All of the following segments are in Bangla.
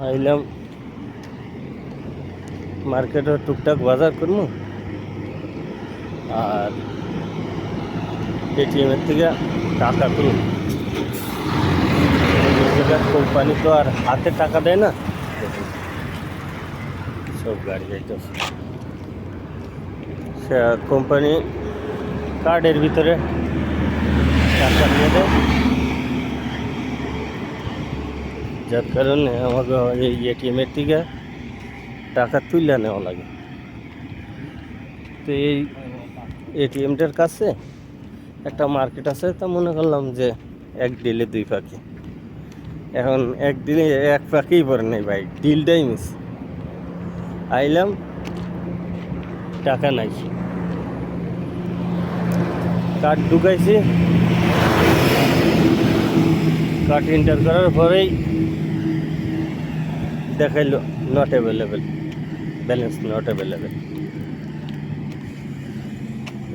আইলাম। মার্কেটে টুকটাক বাজার করব আর এটিএমের থেকে টাকা তুলব কোম্পানি তো আর হাতে টাকা দেয় না। সব গাড়ি যাইতেছে। সে কোম্পানি কার্ডের ভিতরে টাকা দিয়ে দেয়। যার কারণে আমাকে এই এটিএমের থেকে টাকা তুলে নেওয়া লাগে। তো এই এটিএমটার কাছে একটা মার্কেট আছে, তা মনে করলাম যে এক ডিলে দুই পাখি এখন এক দিনে এক পাখিই পরে নেই ভাই ডিলটাই মিস আইলাম, টাকা নাই। কার্ড ঢুকাইছি। কার্ড এন্টার করার পরেই দেখাইলো not available balance not available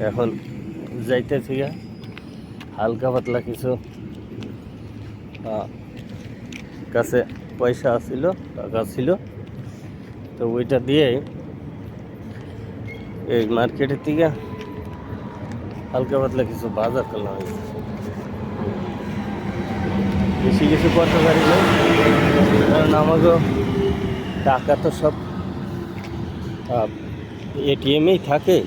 এখন যাইতেছি হালকা পাতলা কিছু কাছে পয়সা ছিল টাকা ছিল। তো ওইটা দিয়ে এই মার্কেটের থেকে হালকা পাতলা কিছু বাজার করলাম। বেশি কিছু করতে পারি না কারণ আমাকে টাকা তো সব এটিএমেই থাকে।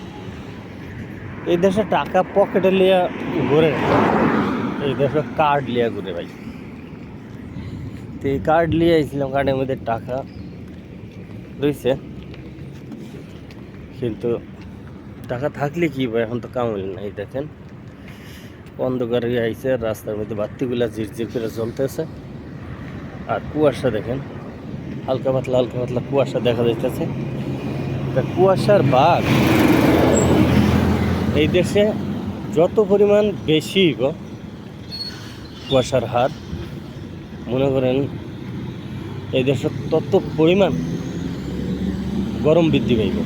এই দেশে টাকা পকেটে লিয়া ঘুরে এই দেশে কার্ড লিয়া ঘুরে ভাই। তো এই কার্ড লিয়ে আইছিলাম কার্ডের মধ্যে টাকা রয়েছে। কিন্তু টাকা থাকলে কি ভাই, এখন তো কামাইল না এই দেখেন। অন্ধকারে আইছে, রাস্তার মধ্যে বাতিগুলা ঝিরঝির করে জ্বলতেছে আর কুয়াশা দেখেন। হালকা পাতলা হালকা পাতলা কুয়াশা দেখা যাইতেছে। তা কুয়াশার বাঘ। এই দেশে যত পরিমাণ বেশি গো কুয়াশার হার, মনে করেন এই দেশে তত পরিমাণ গরম বৃদ্ধি পাইব।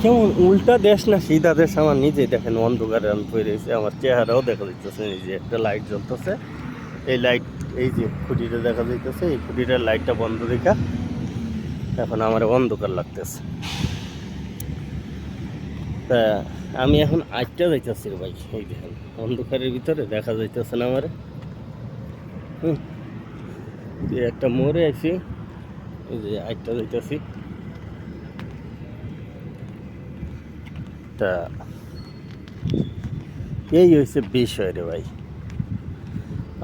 কেমন উল্টা দেশ না সিধা দেশ, আমার নিজে দেখেন অন্ধকারে আমি পড়ে আমার চেহারাও দেখা যাইতেছে, নিজে একটা লাইট জ্বলতেছে। এই লাইট এই যে খুঁটিটা দেখা যাইতেছে, এই খুঁটিটার লাইটটা বন্ধ রেখা এখন আমার অন্ধকার লাগতেছে। তা আমি এখন আটটা যাইতেছি ভাই, এই দেখেন অন্ধকারের ভিতরে দেখা যাইতেছে না আমার। হুম একটা মোড়ে আছি এই যে আটটা যাইতেছি। তা এই হয়েছে বিষয় রে ভাই।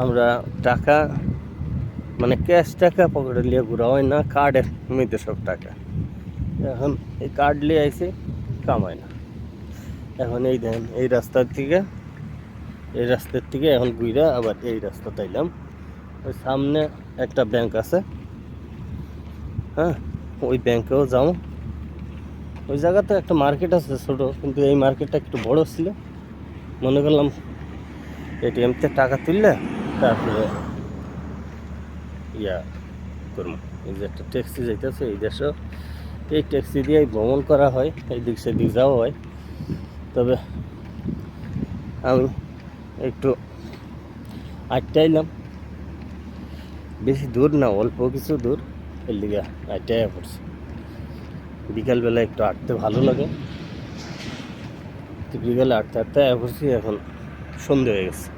আমরা টাকা মানে ক্যাশ টাকা পকেটে নিয়ে ঘুরা হয় না কার্ডের মধ্যে সব টাকা। এখন এই কার্ড নিয়ে আইসে কামায় না। এখন এই দেখেন, এই রাস্তার থেকে এই রাস্তার থেকে এখন ঘুরা আবার এই রাস্তা তাইলাম ওই সামনে একটা ব্যাংক আছে। হ্যাঁ ওই ব্যাংকেও যাও। ওই জায়গাতে একটা মার্কেট আছে ছোটো, কিন্তু এই মার্কেটটা একটু বড় ছিল। মনে করলাম এটিএম এটিএমতে টাকা তুললে তারপরে ইয়া করব। এই যে একটা ট্যাক্সি যাইতেছে এই দেশে। এই ট্যাক্সি দিয়েই ভ্রমণ করা হয় এই দিক সেদিক যাওয়া হয়। তবে আমি একটু আটটাইলাম বেশি দূর না, অল্প কিছু দূর। এর দিকে আটটাই পড়ছে। বিকালবেলা একটু আটতে ভালো লাগে। বিকালে আটতে আটতে পড়ছি, এখন সন্ধে হয়ে গেছে।